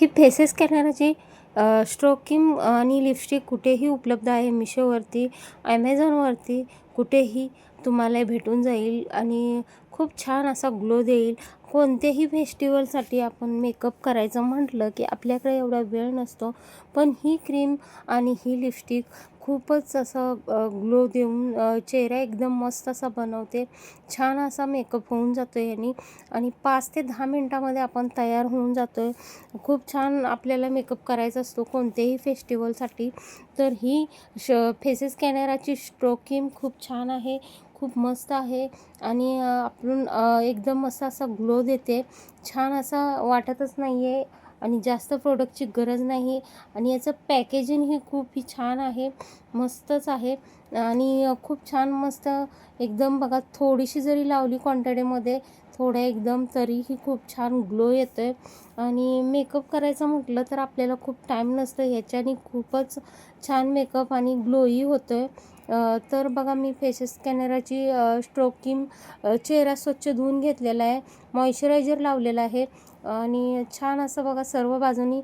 ही faces कॅमेराची stroking आणि lipstick कुठेही उपलब्ध आहे मिशोवरती ॲमेझॉनवरती कुठेही तुम्हाला भेटून जाईल आणि खूप छान असा ग्लो देईल. कोणत्याही फेस्टिवलसाठी आपण मेकअप करायचं म्हटलं की आपल्याकडे एवढा वेळ नसतो. पण ही क्रीम आणि ही लिपस्टिक खूपच असं ग्लो देऊन चेहरा एकदम मस्त असा बनवते. छान असा मेकअप होऊन जातो याने. आणि पाच ते दहा मिनटामध्ये आपण तयार होऊन जातो आहे खूप छान आपल्याला मेकअप करायचा असतो कोणत्याही फेस्टिवलसाठी. तर ही श फेसेस कॅनेराची स्ट्रोक क्रीम खूप छान आहे. खूप मस्त आहे आणि आपण एकदम मस्त असा ग्लो देते. छान असा वाटतच नाही आहे आणि जास्त प्रोडक्टची गरज नाही आणि याचं पॅकेजिंग ही खूप ही छान आहे. मस्तच आहे. आणि खूप छान मस्त एकदम बघा थोडीशी जरी लावली क्वांटिटीमध्ये थोडं एकदम तरीही खूप छान ग्लो येतो आहे आणि मेकअप करायचं म्हटलं तर आपल्याला खूप टाईम नसतं ह्याच्याने खूपच छान मेकअप आणि ग्लोही होतो आहे तर बघा मी फेसेस स्कॅनराची स्ट्रोकिम चेहरा स्वच्छ धुवून घेतलेला आहे मॉइश्चरायझर लावलेला आहे. आणि छान असं बघा सर्व बाजूनी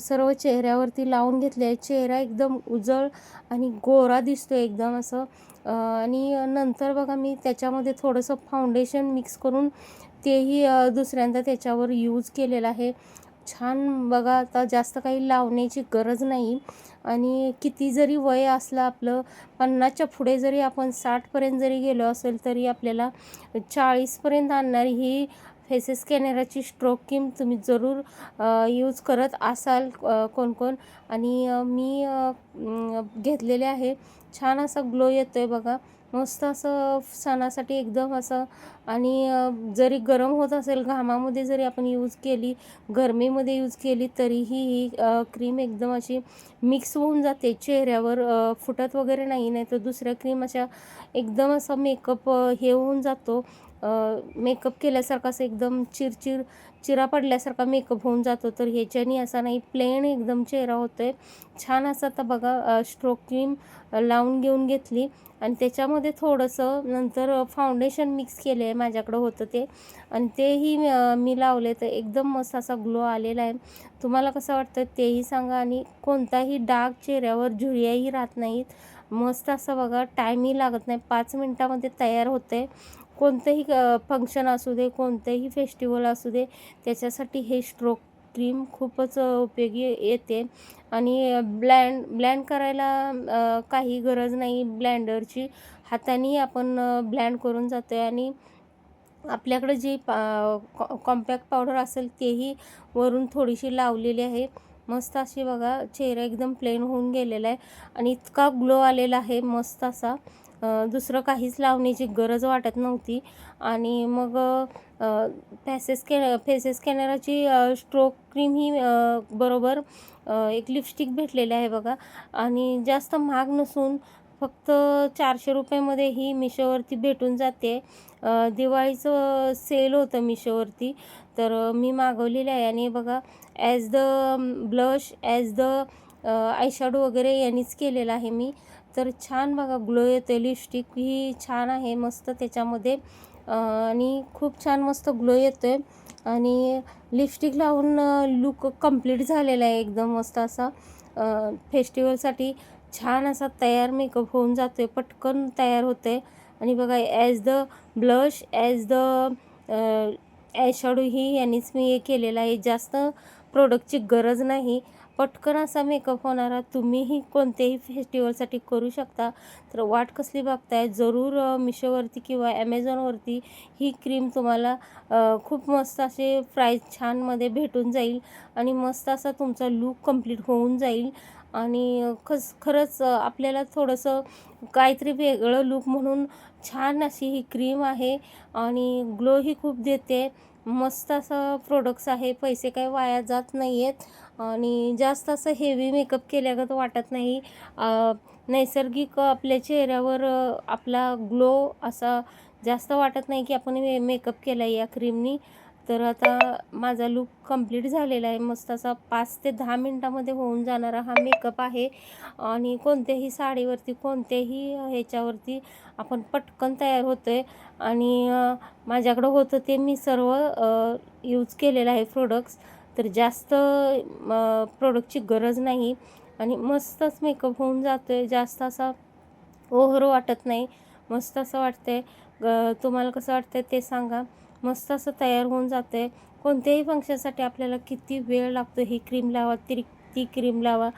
सर्व चेहऱ्यावरती लावून घेतले. आहे चेहरा एकदम उजळ आणि गोरा दिसतो एकदम असं. आणि नंतर बघा मी त्याच्यामध्ये थोडंसं फाउंडेशन मिक्स करून तेही दुसऱ्यांदा त्याच्यावर यूज केलेलं आहे. छान बघा आता जास्त काही लावण्याची गरज नाही. आणि किती जरी वय असलं आपलं पन्नासच्या पुढे जरी आपण साठपर्यंत जरी गेलो असेल तरी आपल्याला चाळीसपर्यंत आणणारी ही फेसेस स्कॅनराची स्ट्रोक क्रीम तुम्ही जरूर यूज करत असाल कोण कोण आणि मी घेतलेले आहे. छान असा ग्लो येतो आहे बघा. मस्त असं सणासाठी एकदम असं. आणि जरी गरम होत असेल घामामध्ये जरी आपण यूज केली गरमीमध्ये यूज केली तरीही ही क्रीम एकदम अशी मिक्स होऊन जाते. चेहऱ्यावर फुटत वगैरे नाही नाही तर दुसऱ्या क्रीम अशा एकदम असा मेकअप हे होऊन जातो. मेकअप केल्यासारखा असं एकदम चिरचिर चिरा पडल्यासारखा मेकअप होऊन जातो. तर ह्याच्यानी असा नाही प्लेन एकदम चेहरा होतो आहे छान असा आता बघा स्ट्रोक क्रीम लावून घेऊन घेतली. आणि त्याच्यामध्ये थोडंसं नंतर फाउंडेशन मिक्स केले आहे माझ्याकडं होतं ते. आणि तेही मी लावले तर एकदम मस्त असा ग्लो आलेला आहे. तुम्हाला कसं वाटतं तेही सांगा. आणि कोणताही डाग चेहऱ्यावर झुरियाही राहत नाहीत. मस्त असं बघा टाईमही लागत नाही. पाच मिनटामध्ये तयार होतं आहे कोणतंही फंक्शन असू दे कोणतंही फेस्टिवल असू दे त्याच्यासाठी हे स्ट्रोक क्रीम खूपच उपयोगी येते. आणि ब्लँड ब्लँड करायला काही गरज नाही. ब्लँडरची हाताने आपण ब्लँड करून जातो आहे आणि आपल्याकडे जी पा कॉम्पॅक्ट पावडर असेल तेही वरून थोडीशी लावलेली आहे. मस्त अशी बघा चेहरा एकदम प्लेन होऊन गेलेला आहे. आणि इतका ग्लो आलेला आहे मस्त असा. दुसरं काहीच लावण्याची गरज वाटत नव्हती. आणि मग फॅसेस के फेसेस कॅनराची स्ट्रोक क्रीम ही बरोबर एक लिपस्टिक भेटलेली आहे बघा. आणि जास्त महाग नसून फक्त चारशे रुपयामध्ये ही मिशोवरती भेटून जाते. दिवाळीचं सेल होतं मिशोवरती. तर मी मागवलेलं आहे आणि बघा as the blush as the eyeshadow वगैरे यांनीच केलेला आहे मी. तर छान बघा ग्लो येतो लिपस्टिक ही छान आहे मस्त त्याच्यामध्ये. आणि खूप छान मस्त ग्लो येतो आहे आणि लिपस्टिक लावून लुक कंप्लीट झालेला आहे एकदम मस्त असा. फेस्टिवलसाठी छान असा तयार मेकअप होऊन जातो आहे पटकन तयार होतं आहे आणि बघा as the blush as the ॲशॅडोही यांनीच मी हे केलेला आहे. जास्त प्रोडक्टची गरज नाही. पटकन असा मेकअप होणारा तुम्हीही कोणत्याही फेस्टिवलसाठी करू शकता. तर वाट कसली बघताय? जरूर मिशोवरती किंवा ॲमेझॉनवरती ही क्रीम तुम्हाला खूप मस्त असे प्राईज छानमध्ये भेटून जाईल. आणि मस्त असा तुमचा लूक कंप्लीट होऊन जाईल. आणि खस खरंच आपल्याला थोडंसं काहीतरी वेगळं लूक म्हणून छान अशी ही क्रीम आहे आणि ग्लोही खूप देते. मस्त असं प्रोडक्ट्स आहे. पैसे काही वाया जात नाही आहेत आणि जास्त असं हेवी मेकअप केल्यागत वाटत नाही. नैसर्गिक आपल्या चेहऱ्यावर आपला ग्लो असा जास्त वाटत नाही की आपण मेकअप केला आहे या क्रीमनी तर आता माझा लूक कंप्लीट झालेला आहे. मस्त असा पाच ते दहा मिनटामध्ये होऊन जाणारा हा मेकअप आहे. आणि कोणत्याही साडीवरती कोणत्याही ह्याच्यावरती आपण पटकन तयार होतो आहे आणि माझ्याकडं होतं ते मी सर्व यूज केलेलं आहे प्रोडक्ट्स तर जास्त प्रोडक्टची गरज नाही. आणि मस्तच मेकअप होऊन जातो आहे जास्त असा ओव्हर वाटत नाही. मस्त असं वाटतं ग तुम्हाला कसं वाटतं ते सांगा. मस्त असं तयार होऊन जातं. आहे कोणत्याही फंक्शनसाठी आपल्याला किती वेळ लागतो ही क्रीम लावा ती ती क्रीम लावा.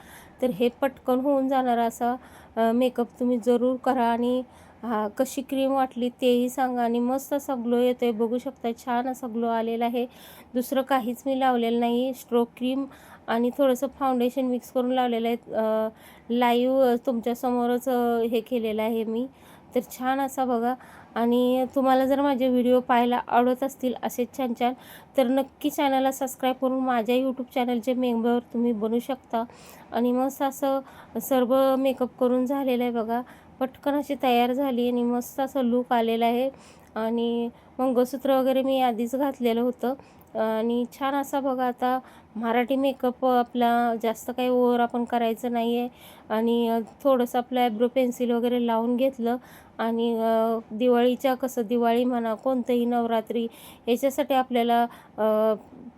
तर हे पटकन होऊन जाणार असा मेकअप तुम्ही जरूर करा आणि हा कशी क्रीम वाटली तेही सांगा आणि मस्त असा ग्लो येतो आहे बघू शकता छान असा ग्लो आलेला आहे. दुसरं काहीच मी लावलेलं नाही. स्ट्रोक क्रीम आणि थोडंसं फाउंडेशन मिक्स करून लावलेलं आहे. लाईव्ह तुमच्यासमोरच हे केलेलं आहे मी. तर छान असा बघा. आणि तुम्हाला जर माझे व्हिडिओ पाहायला आवडत असतील असेच छान छान तर नक्की चॅनलला सबस्क्राईब करून माझ्या यूट्यूब चॅनलचे मेंबर तुम्ही बनू शकता. आणि मस्त असं सर्व मेकअप करून झालेलं आहे बघा. पटकन अशी तयार झाली आणि मस्त असं लूक आलेला आहे. आणि मंगळसूत्र वगैरे मी आधीच घातलेलं होतं. आणि छान असा बघा आता मराठी मेकअप आपला जास्त काही ओवर आपण करायचं नाही आहे आणि थोडंसं आपलं ॲब्रो पेन्सिल वगैरे लावून घेतलं. आणि दिवाळीच्या कसं दिवाळी म्हणा कोणतंही नवरात्री याच्यासाठी आपल्याला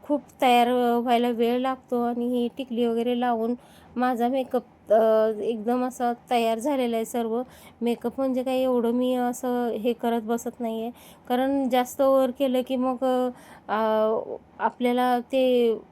खूप तयार व्हायला वेळ लागतो. आणि ही टिकली वगैरे लावून माझा मेकअप एकदम असं तयार झालेलं आहे सर्व. मेकअप म्हणजे काही एवढं मी असं हे करत बसत नाही आहे. कारण जास्त ओवर केलं की मग आपल्याला ते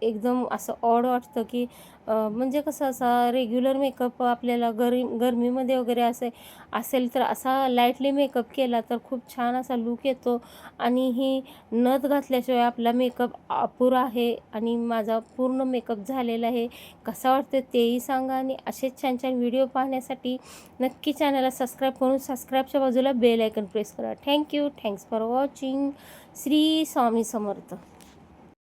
एकदम असं ऑड वाटतं की म्हणजे कसं असा रेग्युलर मेकअप आपल्याला गरी गरमीमध्ये वगैरे असे असेल तर असा लाईटली मेकअप केला तर खूप छान असा लूक येतो. आणि ही नथ घातल्याशिवाय आपला मेकअप अपुरा आहे आणि माझा पूर्ण मेकअप झालेला आहे. कसा वाटतं तेही सांगा आणि असेच छान छान व्हिडिओ पाहण्यासाठी नक्की चॅनलला सबस्क्राईब करून सबस्क्राईबच्या बाजूला बेल आयकन प्रेस करा. Thank you thanks for watching Shri Swami Samarth.